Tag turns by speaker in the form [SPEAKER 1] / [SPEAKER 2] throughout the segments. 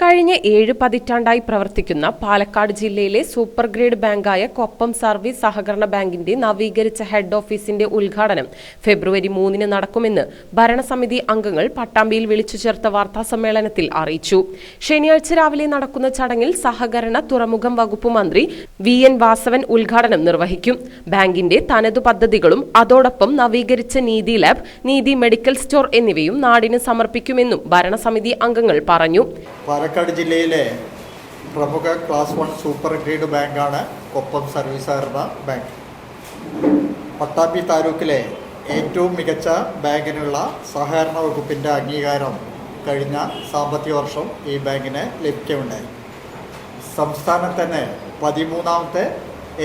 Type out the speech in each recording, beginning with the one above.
[SPEAKER 1] കഴിഞ്ഞ ഏഴ് പതിറ്റാണ്ടായി പ്രവർത്തിക്കുന്ന പാലക്കാട് ജില്ലയിലെ സൂപ്പർ ഗ്രേഡ് ബാങ്കായ കൊപ്പം സർവീസ് സഹകരണ ബാങ്കിന്റെ നവീകരിച്ച ഹെഡ് ഓഫീസിന്റെ ഉദ്ഘാടനം ഫെബ്രുവരി മൂന്നിന് നടക്കുമെന്ന് ഭരണസമിതി അംഗങ്ങൾ പട്ടാമ്പിയിൽ വിളിച്ചു ചേർത്ത വാർത്താസമ്മേളനത്തിൽ അറിയിച്ചു. ശനിയാഴ്ച രാവിലെ നടക്കുന്ന ചടങ്ങിൽ സഹകരണ തുറമുഖം വകുപ്പ് മന്ത്രി വി എൻ വാസവൻ ഉദ്ഘാടനം നിർവഹിക്കും. ബാങ്കിന്റെ തനതു പദ്ധതികളും അതോടൊപ്പം നവീകരിച്ച നീതി ലാബ് നീതി മെഡിക്കൽ സ്റ്റോർ എന്നിവയും നാടിന് സമർപ്പിക്കുമെന്നും ഭരണസമിതി അംഗങ്ങൾ പറഞ്ഞു.
[SPEAKER 2] ജില്ലയിലെ പ്രമുഖ ക്ലാസ് വൺ സൂപ്പർ ഗ്രേഡ് ബാങ്കാണ് കൊപ്പം സർവീസ് സഹകരണ ബാങ്ക്. പട്ടാമ്പി താലൂക്കിലെ ഏറ്റവും മികച്ച ബാങ്കിനുള്ള സഹകരണ വകുപ്പിന്റെ അംഗീകാരം കഴിഞ്ഞ സാമ്പത്തിക വർഷം ഈ ബാങ്കിന് ലഭിക്കുകയുണ്ടായി സംസ്ഥാനത്ത് തന്നെ പതിമൂന്നാമത്തെ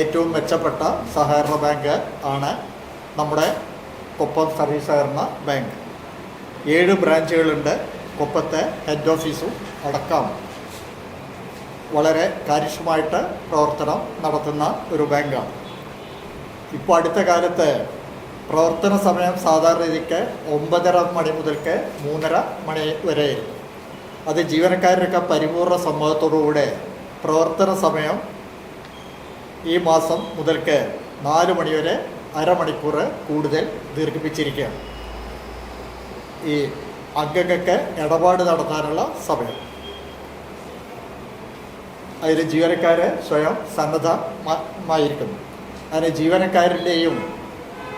[SPEAKER 2] ഏറ്റവും മെച്ചപ്പെട്ട സഹകരണ ബാങ്ക് ആണ് നമ്മുടെ കൊപ്പം സർവീസ് സഹകരണ ബാങ്ക്. ഏഴ് ബ്രാഞ്ചുകളുണ്ട്. കൊപ്പത്തെ ഹെഡ് ഓഫീസും അടക്കം. വളരെ കാര്യക്ഷമമായിട്ട് പ്രവർത്തനം നടത്തുന്ന ഒരു ബാങ്കാണ് ഇപ്പോൾ അടുത്ത കാലത്ത് പ്രവർത്തന സമയം സാധാരണ രീതിക്ക് ഒമ്പതര മണി മുതൽക്ക് മൂന്നര മണി വരെയായിരുന്നു അത് ജീവനക്കാരുടെയൊക്കെ പരിപൂർണ സമ്മതത്തോടുകൂടെ പ്രവർത്തന സമയം ഈ മാസം മുതൽക്ക് നാല് മണിവരെ അരമണിക്കൂർ കൂടുതൽ ദീർഘിപ്പിച്ചിരിക്കുകയാണ്. ഈ അംഗങ്ങൾക്ക് ഇടപാട് നടത്താനുള്ള സമയം. അതിൽ ജീവനക്കാർ സ്വയം സന്നദ്ധമായിരിക്കുന്നു. അതിന് ജീവനക്കാരിന്റെയും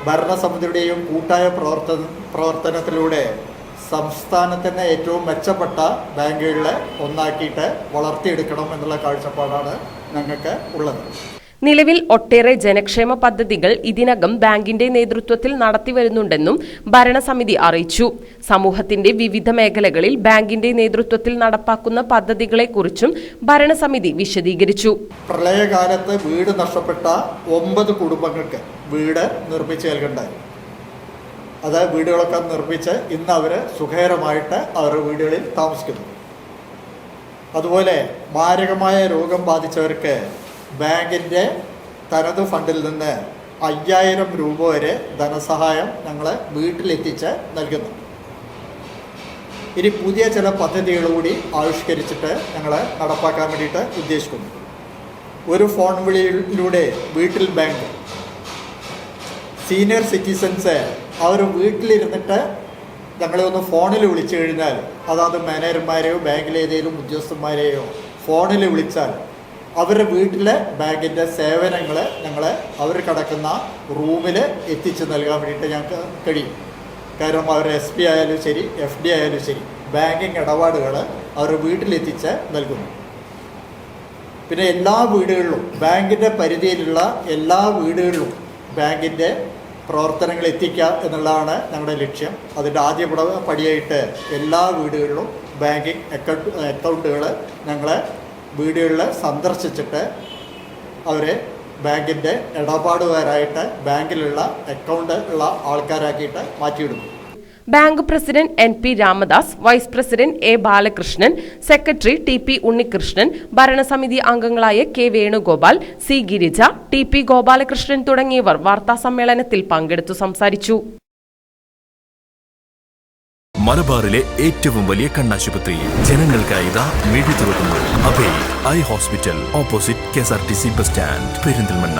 [SPEAKER 2] ഭരണസമിതിയുടെയും കൂട്ടായ പ്രവർത്ത പ്രവർത്തനത്തിലൂടെ സംസ്ഥാനത്തിന്റെ ഏറ്റവും മെച്ചപ്പെട്ട ബാങ്കുകളെ ഒന്നാക്കിയിട്ട് വളർത്തിയെടുക്കണം എന്നുള്ള കാഴ്ചപ്പാടാണ് ഞങ്ങൾക്ക് ഉള്ളത്.
[SPEAKER 1] നിലവിൽ ഒട്ടേറെ ജനക്ഷേമ പദ്ധതികൾ ഇതിനകം ബാങ്കിന്റെ നേതൃത്വത്തിൽ നടത്തിവരുന്നുണ്ടെന്നും ഭരണസമിതി അറിയിച്ചു. സമൂഹത്തിന്റെ വിവിധ മേഖലകളിൽ ബാങ്കിന്റെ നേതൃത്വത്തിൽ നടപ്പാക്കുന്ന പദ്ധതികളെക്കുറിച്ചും ഭരണസമിതി വിശദീകരിച്ചു.
[SPEAKER 2] പ്രളയകാലത്ത് വീട് നഷ്ടപ്പെട്ട ഒമ്പത് കുടുംബങ്ങൾക്ക് വീട് നിർമ്മിച്ചു നൽകണ്ടായി. അത് വീടുകളൊക്കെ നിർമ്മിച്ച് ഇന്ന് അവർ സുഖകരമായിട്ട് അവരുടെ വീടുകളിൽ താമസിക്കുന്നു. അതുപോലെ മാരകമായ രോഗം ബാധിച്ചവർക്ക് ബാങ്കിന്റെ തനത് ഫണ്ടിൽ നിന്ന് അയ്യായിരം രൂപ വരെ ധനസഹായം ഞങ്ങൾ വീട്ടിലെത്തിച്ച് നൽകുന്നു. ഇനി പുതിയ ചില പദ്ധതികൾ കൂടി ആവിഷ്കരിച്ചിട്ട് ഞങ്ങൾ നടപ്പാക്കാൻ വേണ്ടിയിട്ട് ഉദ്ദേശിക്കുന്നു. ഒരു ഫോൺ വിളിയിലൂടെ വീട്ടിൽ ബാങ്ക് സീനിയർ സിറ്റിസൻസ് അവർ വീട്ടിലിരുന്നിട്ട് ഞങ്ങളെ ഒന്ന് ഫോണിൽ വിളിച്ചു കഴിഞ്ഞാൽ അതാത് മാനേജർമാരെയോ ബാങ്കിലെ ഏതെങ്കിലും ഉദ്യോഗസ്ഥന്മാരെയോ ഫോണിൽ വിളിച്ചാൽ അവരുടെ വീട്ടിലെ ബാങ്കിന്റെ സേവനങ്ങൾ ഞങ്ങൾ അവർ കിടക്കുന്ന റൂമിൽ എത്തിച്ചു നൽകാൻ വേണ്ടിയിട്ട് ഞങ്ങൾക്ക് കഴിയും. കാരണം അവർ എസ് പി ആയാലും ശരി എഫ് ഡി ആയാലും ശരി ബാങ്കിങ് ഇടപാടുകൾ അവരുടെ വീട്ടിലെത്തിച്ച് നൽകുന്നു. പിന്നെ എല്ലാ വീടുകളിലും ബാങ്കിന്റെ പരിധിയിലുള്ള എല്ലാ വീടുകളിലും ബാങ്കിന്റെ പ്രവർത്തനങ്ങൾ എത്തിക്കുക എന്നുള്ളതാണ് ഞങ്ങളുടെ ലക്ഷ്യം. അതിന്റെ ആദ്യ പട- പടിയായിട്ട് എല്ലാ വീടുകളിലും ബാങ്കിങ് അക്കൗണ്ട് അക്കൗണ്ടുകൾ ഞങ്ങൾ വീടുകളിൽ സന്ദർശിച്ചിട്ട് അവരെ ബാങ്കിന്റെ ഇടപാടുകാരായിട്ട് ബാങ്കിലുള്ള അക്കൗണ്ട് ഉള്ള ആൾക്കാരാക്കിയിട്ട് മാറ്റിയിടുന്നു.
[SPEAKER 1] Bank president N P Ramadas vice president A Balakrishnan secretary T P Unnikrishnan ഭരണസമിതി അംഗങ്ങളായ K Venugopal C Girija T P Gopalakrishnan തുടങ്ങിയവർ വാർത്താസമ്മേളനത്തിൽ പങ്കെടുത്തു സംസാരിച്ചു.
[SPEAKER 3] മലബാറിലെ ഏറ്റവും വലിയ കണ്ണാശുപത്രി. ജനങ്ങൾക്കായി ഇതാ മിഴി തുറക്കുന്നു. Eye hospital opposite K S R T C bus stand Perinthalmanna.